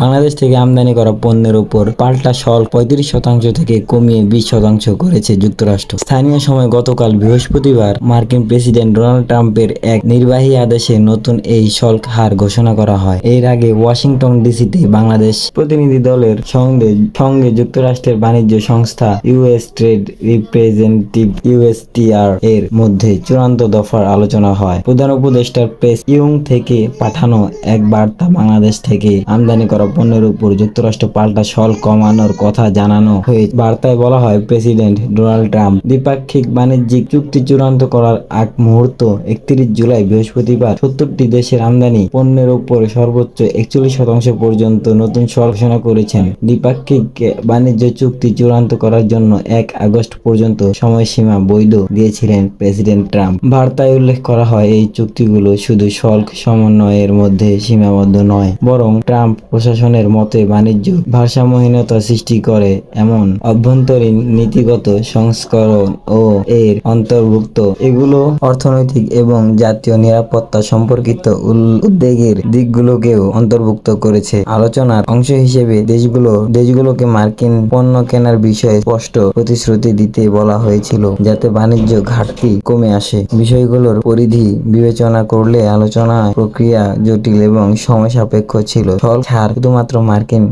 বাংলাদেশ থেকে আমদানি করা পণ্যের উপর পাল্টা শুল্ক পঁয়ত্রিশ শতাংশ থেকে কমিয়ে বিশ শতাংশ করেছে যুক্তরাষ্ট্র। স্থানীয় সময় গতকাল বৃহস্পতিবার মার্কিন প্রেসিডেন্ট ডোনাল্ড ট্রাম্পের এক নির্বাহী আদেশে নতুন এই শুল্ক হার ঘোষণা করা হয়। এর আগে ওয়াশিংটন ডিসিতে বাংলাদেশ প্রতিনিধি দলের সঙ্গে সঙ্গে যুক্তরাষ্ট্রের বাণিজ্য সংস্থা ইউএস ট্রেড রিপ্রেজেন্টেটিভ ইউএসটিআর এর মধ্যে চূড়ান্ত দফার আলোচনা হয়। প্রধান উপদেষ্টার প্রেস ইউং থেকে পাঠানো এক বার্তা বাংলাদেশ থেকে আমদানি করা পণ্যের উপর যুক্তরাষ্ট্র পাল্টা শুল্ক কমানোর কথা জানানো হয়ে বার্তায় বলা হয়, প্রেসিডেন্ট ডোনাল্ড ট্রাম্প দ্বিপাক্ষিক বাণিজ্যিক চুক্তি চূড়ান্ত করার আগ মুহূর্ত একত্রিশ জুলাই বৃহস্পতিবার সত্তরটি দেশের আমদানি পণ্যের উপর সর্বোচ্চ একচল্লিশ শতাংশ পর্যন্ত নতুন শুল্ক ঘোষণা করেছেন। দ্বিপাক্ষিক বাণিজ্য চুক্তি চূড়ান্ত করার জন্য এক আগস্ট পর্যন্ত সময়সীমা বৈধ দিয়েছিলেন প্রেসিডেন্ট ট্রাম্প। বার্তায় উল্লেখ করা হয়, এই চুক্তিগুলো শুধু শুল্ক সমন্বয়ের মধ্যে সীমাবদ্ধ নয়, বরং ট্রাম্প প্রশাসনের মতে বাণিজ্য ভারসাম্যহীনতা সৃষ্টি করে এমন অভ্যন্তরীণ নীতিগত সংস্করণ ও এর অন্তর্ভুক্ত। এগুলো অর্থনৈতিক এবং জাতীয় নিরাপত্তা সম্পর্কিত উদ্বেগের দিকগুলোকেও অন্তর্ভুক্ত করেছে। আলোচনার অংশ হিসেবে দেশগুলো দেশগুলোকে মার্কিন পণ্য কেনার বিষয়ে স্পষ্ট প্রতিশ্রুতি দিতে বলা হয়েছিল, যাতে বাণিজ্য ঘাটতি কমে আসে। বিষয়গুলোর পরিধি বিবেচনা করলে আলোচনা প্রক্রিয়া জটিল এবং সময় সাপেক্ষ ছিল। ফল ছাড় শুধুমাত্র মার্কিন